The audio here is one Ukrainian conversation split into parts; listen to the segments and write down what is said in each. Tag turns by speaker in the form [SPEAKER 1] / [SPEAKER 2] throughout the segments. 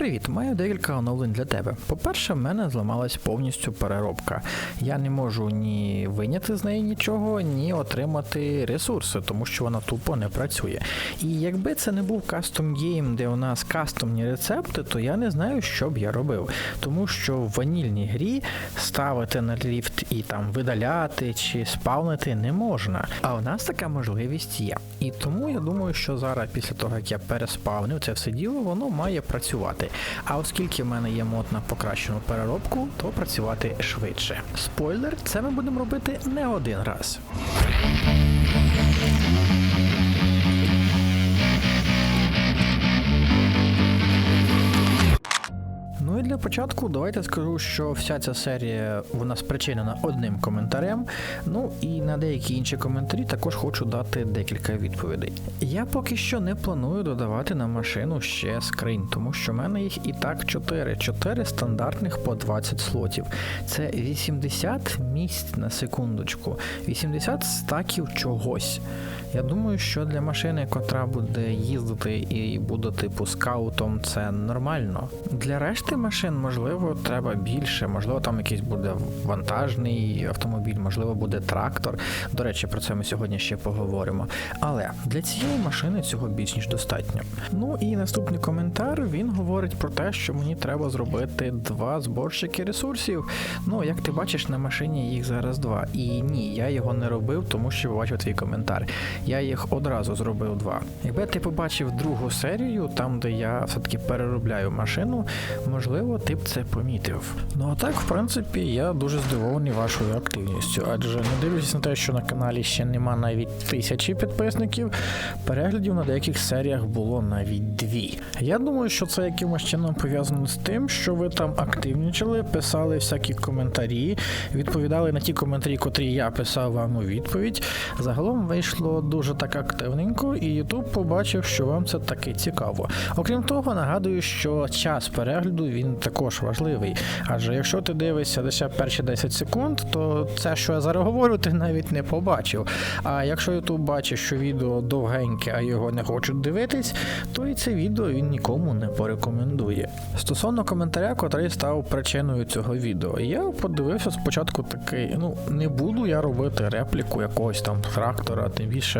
[SPEAKER 1] Привіт, маю декілька оновлень для тебе. По-перше, в мене зламалась повністю переробка. Я не можу ні виняти з неї нічого, ні отримати ресурси, тому що вона тупо не працює. І якби це не був кастом гейм, де у нас кастомні рецепти, то я не знаю, що б я робив. Тому що в ванільній грі ставити на ліфт і там видаляти чи спавнити не можна. А у нас така можливість є. І тому я думаю, що зараз, після того як я переспавнив це все діло, воно має працювати. А оскільки в мене є мод на покращену переробку, то працювати швидше. Спойлер, це ми будемо робити не один раз. І для початку давайте скажу, що вся ця серія вона спричинена одним коментарем. Ну і на деякі інші коментарі також хочу дати декілька відповідей. Я поки що не планую додавати на машину ще скринь, тому що в мене їх і так 4. 4 стандартних по 20 слотів. Це 80 місць на секундочку, 80 стаків чогось. Я думаю, що для машини, котра буде їздити і буде типу скаутом, це нормально. Для решти машин, можливо, треба більше, можливо, там якийсь буде вантажний автомобіль, можливо, буде трактор. До речі, про це ми сьогодні ще поговоримо. Але для цієї машини цього більш ніж достатньо. Ну і наступний коментар він говорить про те, що мені треба зробити два зборщики ресурсів. Ну, як ти бачиш, на машині їх зараз два. І ні, я його не робив, тому що бачив твій коментар. Я їх одразу зробив два. Якби ти побачив другу серію, там де я все-таки переробляю машину, можливо, ти б це помітив. Ну а так, в принципі, я дуже здивований вашою активністю, адже не дивлячись на те, що на каналі ще нема навіть тисячі підписників, переглядів на деяких серіях було навіть дві. Я думаю, що це якимось чином пов'язано з тим, що ви там активнічали, писали всякі коментарі, відповідали на ті коментарі, котрі я писав вам у відповідь. Загалом вийшло дуже так активненько, і YouTube побачив, що вам це таки цікаво. Окрім того, нагадую, що час перегляду він також важливий. Адже якщо ти дивишся лише перші 10 секунд, то це, що я зараз говорю, ти навіть не побачив. А якщо YouTube бачить, що відео довгеньке, а його не хочуть дивитись, то і це відео він нікому не порекомендує. Стосовно коментаря, котрий став причиною цього відео, я подивився спочатку такий: ну не буду я робити репліку якогось там трактора, тим більше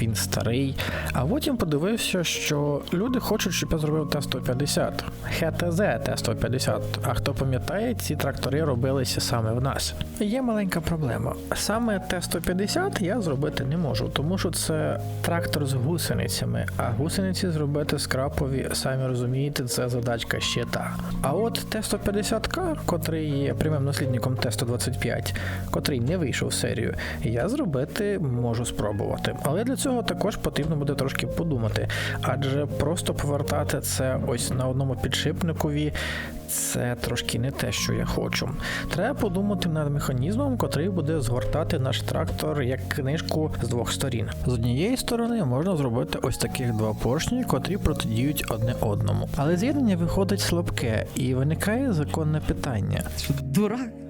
[SPEAKER 1] він старий. А потім подивився, що люди хочуть, щоб я зробив Т-150. ХТЗ Т-150. А хто пам'ятає, ці трактори робилися саме в нас. Є маленька проблема. Саме Т-150 я зробити не можу, тому що це трактор з гусеницями, а гусениці зробити скрапові, самі розумієте, це задачка ще та. А от Т-150К, котрий є прямим наслідником Т-125, котрий не вийшов в серію, я зробити можу спробувати. Але для цього також потрібно буде трошки подумати, адже просто повертати це ось на одному підшипникові. Це трошки не те, що я хочу. Треба подумати над механізмом, котрий буде згортати наш трактор як книжку з двох сторін. З однієї сторони можна зробити ось таких два поршні, котрі протидіють одне одному. Але з'єднання виходить слабке, і виникає законне питання:
[SPEAKER 2] дурак?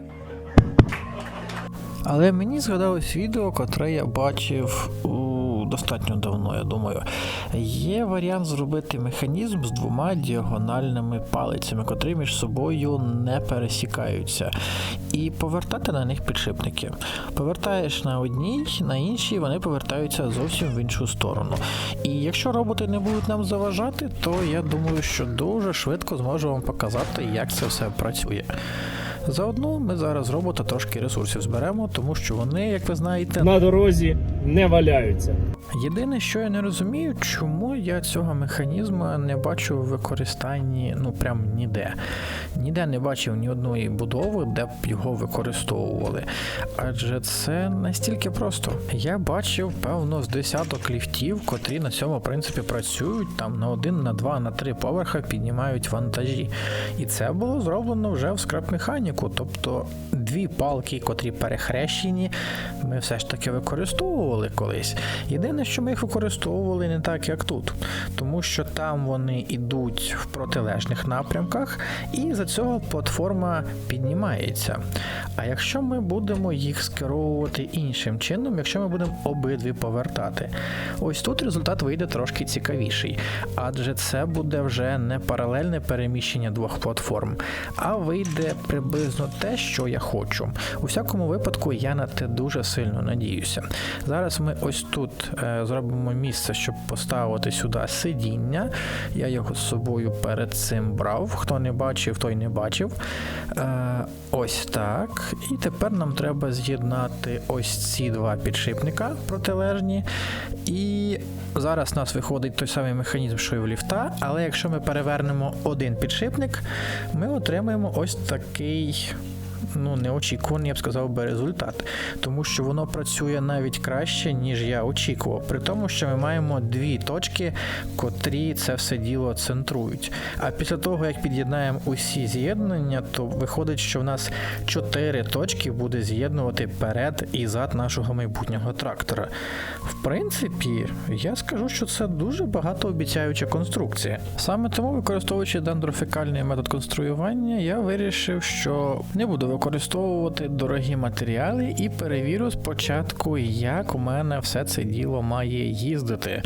[SPEAKER 1] Але мені згадалось відео, котре я бачив у достатньо давно, я думаю. Є варіант зробити механізм з двома діагональними палицями, котрі між собою не пересікаються, і повертати на них підшипники. Повертаєш на одній, на іншій вони повертаються зовсім в іншу сторону. І якщо роботи не будуть нам заважати, то я думаю, що дуже швидко зможу вам показати, як це все працює. Заодно ми зараз робота трошки ресурсів зберемо, тому що вони, як ви знаєте,
[SPEAKER 3] на дорозі не валяються.
[SPEAKER 1] Єдине, що я не розумію, чому я цього механізму не бачу в використанні, ну прям ніде. Ніде не бачив ні одної будови, де б його використовували. Адже це настільки просто. Я бачив, певно, з десяток ліфтів, котрі на цьому принципі працюють там на один, на два, на три поверха піднімають вантажі. І це було зроблено вже в скраб-механіку, тобто дві палки, котрі перехрещені, ми все ж таки використовували колись. Єдине, Єдине, що ми їх використовували не так, як тут, тому що там вони йдуть в протилежних напрямках, і за цього платформа піднімається. А якщо ми будемо їх скеровувати іншим чином, якщо ми будемо обидві повертати, ось тут результат вийде трошки цікавіший, адже це буде вже не паралельне переміщення двох платформ, а вийде приблизно те, що я хочу. У всякому випадку я на те дуже сильно надіюся. Зараз ми ось тут е, зробимо місце, щоб поставити сюди сидіння. Я його з собою перед цим брав. Хто не бачив, той не бачив. Е, ось так. І тепер нам треба з'єднати ось ці два підшипника протилежні. І зараз у нас виходить той самий механізм, що і в ліфта, але якщо ми перевернемо один підшипник, ми отримаємо ось такий. Ну, неочікуваний, я б сказав би, результат, тому що воно працює навіть краще, ніж я очікував. При тому, що ми маємо дві точки, котрі це все діло центрують. А після того, як під'єднаємо усі з'єднання, то виходить, що в нас чотири точки буде з'єднувати перед і зад нашого майбутнього трактора. В принципі, я скажу, що це дуже багатообіцяюча конструкція. Саме тому, використовуючи дендрофікальний метод конструювання, я вирішив, що не буду використовувати дорогі матеріали і перевірю спочатку, як у мене все це діло має їздити.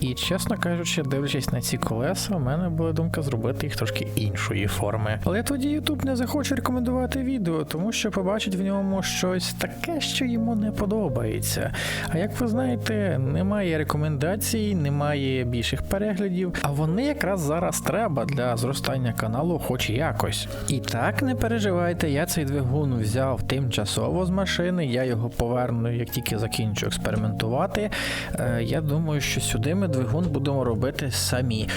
[SPEAKER 1] І чесно кажучи, дивлячись на ці колеса, у мене була думка зробити їх трошки іншої форми. Але тоді YouTube не захоче рекомендувати відео, тому що побачить в ньому щось таке, що йому не подобається. А як ви знаєте, немає рекомендацій, немає більших переглядів, а вони якраз зараз треба для зростання каналу, хоч якось. І так не переживайте, я цей двигун взяв тимчасово з машини, я його поверну, як тільки закінчу експериментувати. Е, Я думаю, що сюди ми двигун будемо робити самі.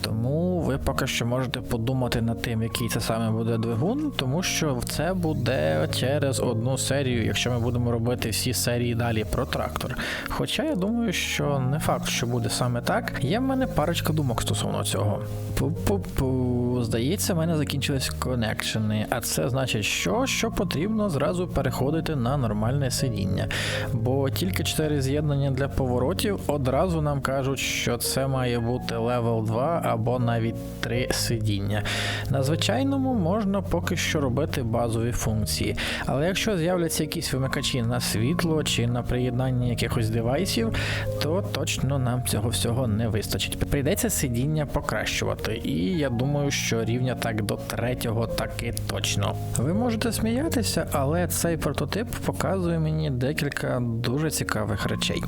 [SPEAKER 1] Тому ви поки що можете подумати над тим, який це саме буде двигун, тому що це буде через одну серію, якщо ми будемо робити всі серії далі про трактор. Хоча я думаю, що не факт, що буде саме так. Є в мене парочка думок стосовно цього. Пу-пу-пу. Здається, в мене закінчились коннекшени, а це значить, що, що потрібно зразу переходити на нормальне сидіння. Бо тільки 4 з'єднання для поворотів одразу нам кажуть, що це має бути левел 2 або навіть 3 сидіння. На звичайному можна поки що робити базові функції. Але якщо з'являться якісь вимикачі на світло чи на приєднання якихось девайсів, то точно нам цього всього не вистачить. Прийдеться сидіння покращувати, і я думаю, що рівня так до третього таки точно. Ви можете сміятися, але цей прототип показує мені декілька дуже цікавих речей.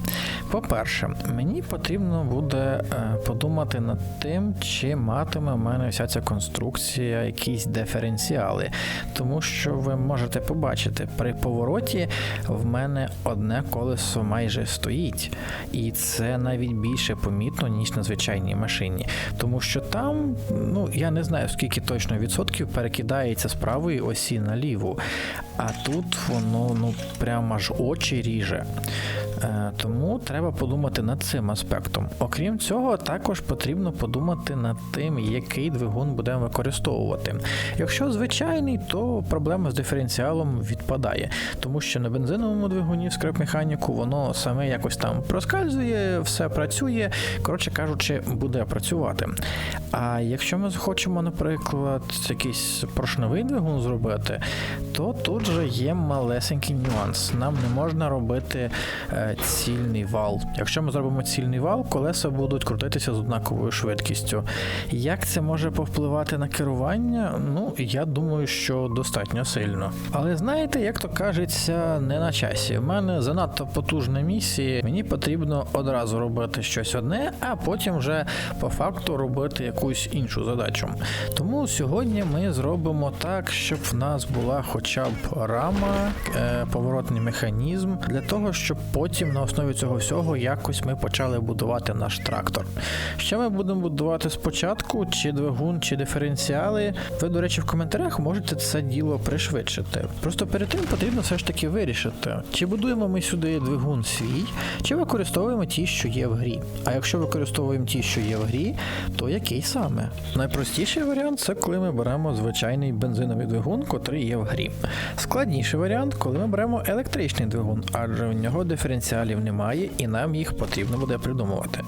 [SPEAKER 1] По-перше, мені потрібно буде е, подумати над тим, чи матиме в мене вся ця конструкція якісь диференціали. Тому що ви можете побачити, при повороті в мене одне колесо майже стоїть, і це навіть більше помітно, ніж на звичайній машині. Тому що там, ну я не знаю скільки точно відсотків перекидається з правої осі на ліву. А тут воно ну прямо аж очі ріже. Е, Тому треба подумати над цим аспектом. Окрім цього, також потрібно подумати над тим, який двигун будемо використовувати. Якщо звичайний, то проблема з диференціалом відпадає, тому що на бензиновому двигуні в скрепмеханіку воно саме якось там проскальзує, все працює, коротше кажучи, буде працювати. А якщо ми захочемо, наприклад, якийсь поршневий двигун зробити, то тут же є малесенький нюанс. Нам не можна робити е, цільний вал. Якщо ми зробимо цільний вал, колеса будуть крутитися з однаковою швидкістю. Як це може повпливати на керування? Ну, я думаю, що достатньо сильно. Але знаєте, як то кажеться, не на часі. У мене занадто потужна місія. Мені потрібно одразу робити щось одне, а потім вже по факту робити якусь іншу задачу. Тому сьогодні ми зробимо так, щоб в нас була хоча б рама, е, поворотний механізм, для того, щоб потім на основі цього всього якось ми почали будувати наш трактор. Що ми будемо будувати спочатку, чи двигун, чи диференціали? Ви, до речі, в коментарях можете це діло пришвидшити. Просто перед тим потрібно все ж таки вирішити, чи будуємо ми сюди двигун свій, чи використовуємо ті, що є в грі. А якщо використовуємо ті, що є в грі, то який саме? Найпростіший варіант це коли ми беремо звичайний бензиновий двигун, котрий є в грі. Складніший варіант, коли ми беремо електричний двигун, адже у нього диференціал диференціалів немає, і нам їх потрібно буде придумувати.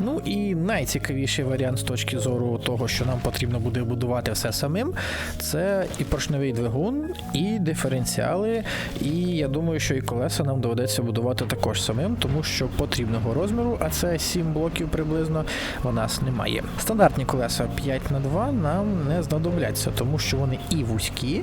[SPEAKER 1] Ну і найцікавіший варіант з точки зору того, що нам потрібно буде будувати все самим, це і поршневий двигун, і диференціали, і я думаю, що і колеса нам доведеться будувати також самим, тому що потрібного розміру, а це 7 блоків приблизно, у нас немає. Стандартні колеса 5 на 2 нам не знадобляться, тому що вони і вузькі,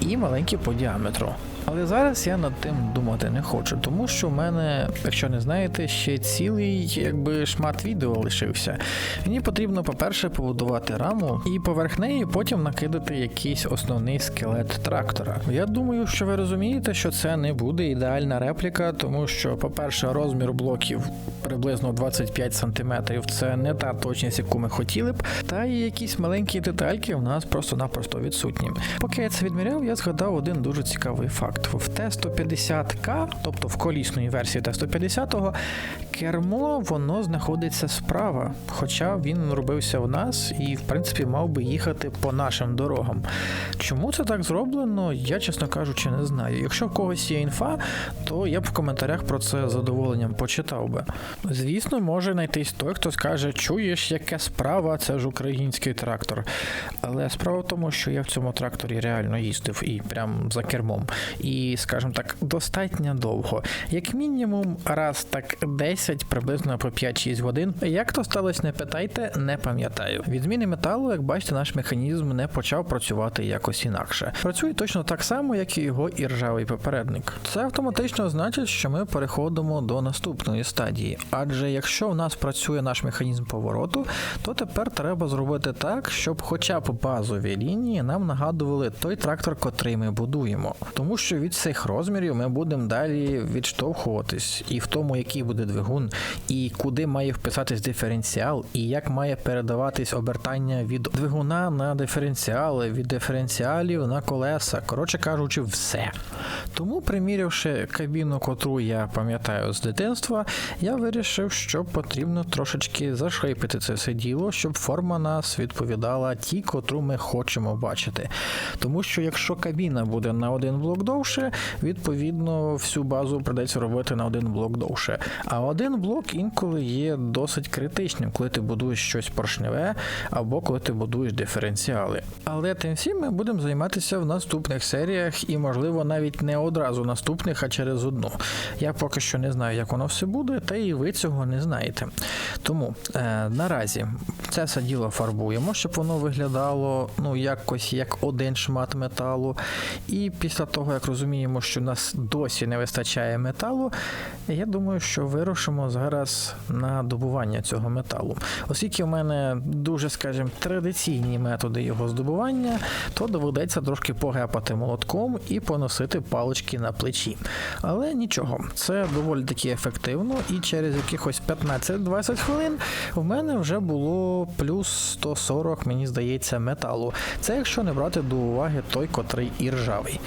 [SPEAKER 1] і маленькі по діаметру. Але зараз я над тим думати не хочу, тому що в мене, якщо не знаєте, ще цілий якби шмат відео лишився. Мені потрібно, по-перше, побудувати раму і поверх неї потім накидати якийсь основний скелет трактора. Я думаю, що ви розумієте, що це не буде ідеальна репліка, тому що, по-перше, розмір блоків приблизно 25 см це не та точність, яку ми хотіли б, та і якісь маленькі детальки в нас просто-напросто відсутні. Поки я це відміряв, я згадав один дуже цікавий факт. В Т-150К, тобто в колісної версії Т-150, кермо воно знаходиться справа, хоча він робився в нас і, в принципі, мав би їхати по нашим дорогам. Чому це так зроблено, я, чесно кажучи, не знаю. Якщо в когось є інфа, то я б в коментарях про це з задоволенням почитав би. Звісно, може знайтись той, хто скаже, чуєш, яке справа, це ж український трактор. Але справа в тому, що я в цьому тракторі реально їздив і прям за кермом. І, скажімо так, достатньо довго. Як мінімум, раз так 10, приблизно по 5-6 годин. Як то сталося, не питайте, не пам'ятаю. Від зміни металу, як бачите, наш механізм не почав працювати якось інакше. Працює точно так само, як і його іржавий попередник. Це автоматично значить, що ми переходимо до наступної стадії. Адже якщо в нас працює наш механізм повороту, то тепер треба зробити так, щоб хоча б базові лінії нам нагадували той трактор, котрий ми будуємо. Тому що від цих розмірів ми будемо далі відштовхуватись і в тому, який буде двигун, і куди має вписатись диференціал, і як має передаватись обертання від двигуна на диференціали, від диференціалів на колеса. Коротше кажучи, все. Тому, примірявши кабіну, котру я пам'ятаю з дитинства, я вирішив, що потрібно трошечки зашейпити це все діло, щоб форма нас відповідала тій, котру ми хочемо бачити. Тому що якщо кабіна буде на один блок довше, відповідно всю базу придеться робити на один блок довше. А один блок інколи є досить критичним, коли ти будуєш щось поршневе або коли ти будуєш диференціали. Але тим всім ми будемо займатися в наступних серіях і, можливо, навіть не одразу наступних, а через одну. Я поки що не знаю, як воно все буде, та і ви цього не знаєте. Тому е, наразі це все діло фарбуємо, щоб воно виглядало ну якось як один шмат металу. І після того, як розуміємо, що нас досі не вистачає металу, я думаю, що вирушимо зараз на добування цього металу. Оскільки в мене дуже, скажімо, традиційні методи його здобування, то доведеться трошки погепати молотком і поносити палички на плечі. Але нічого, це доволі таки ефективно, і через якихось 15-20 хвилин в мене вже було плюс 140, мені здається, металу. Це якщо не брати до уваги той, котрий і ржавий.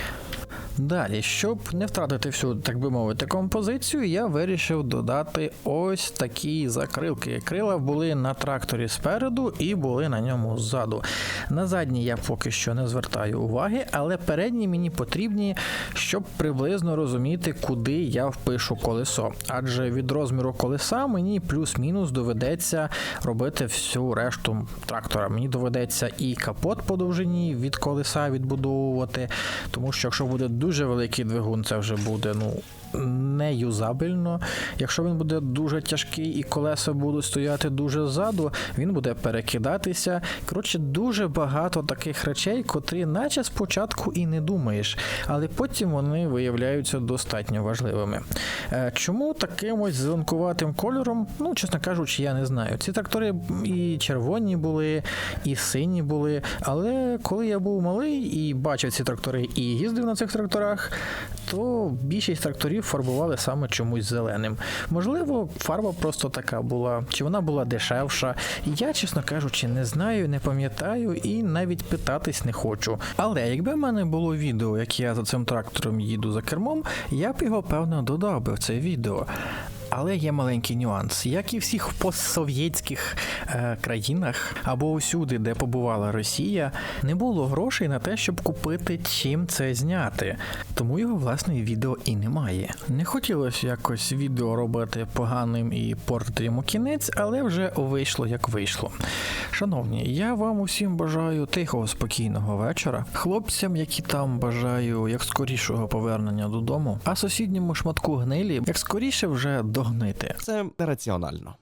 [SPEAKER 1] Далі, щоб не втратити всю, так би мовити, композицію, я вирішив додати ось такі закрилки. Крила були на тракторі спереду і були на ньому ззаду. На задні я поки що не звертаю уваги, але передні мені потрібні, щоб приблизно розуміти, куди я впишу колесо. Адже від розміру колеса мені плюс-мінус доведеться робити всю решту трактора. Мені доведеться і капот по довжині від колеса відбудовувати, тому що якщо буде дуже великий двигун, це вже буде ну. Не юзабельно. Якщо він буде дуже тяжкий і колеса будуть стояти дуже ззаду, він буде перекидатися. Коротше, дуже багато таких речей, котрі, наче спочатку і не думаєш, але потім вони виявляються достатньо важливими. Е, Чому таким ось зеленкуватим кольором? Ну, чесно кажучи, я не знаю. Ці трактори і червоні були, і сині були. Але коли я був малий і бачив ці трактори і їздив на цих тракторах, то більшість тракторів фарбували саме чомусь зеленим. Можливо, фарба просто така була, чи вона була дешевша. Я, чесно кажучи, не знаю, не пам'ятаю і навіть питатись не хочу. Але якби в мене було відео, як я за цим трактором їду за кермом, я б його певно додав би в це відео. Але є маленький нюанс. Як і всіх постсовєтських е, країнах або усюди, де побувала Росія, не було грошей на те, щоб купити чим це зняти. Тому його власне відео і немає. Не хотілося якось відео робити поганим і портити йому кінець, але вже вийшло як вийшло. Шановні, я вам усім бажаю тихого, спокійного вечора. Хлопцям, які там бажаю як скорішого повернення додому, а сусідньому шматку гнилі як скоріше вже догнити.
[SPEAKER 2] Це нераціонально.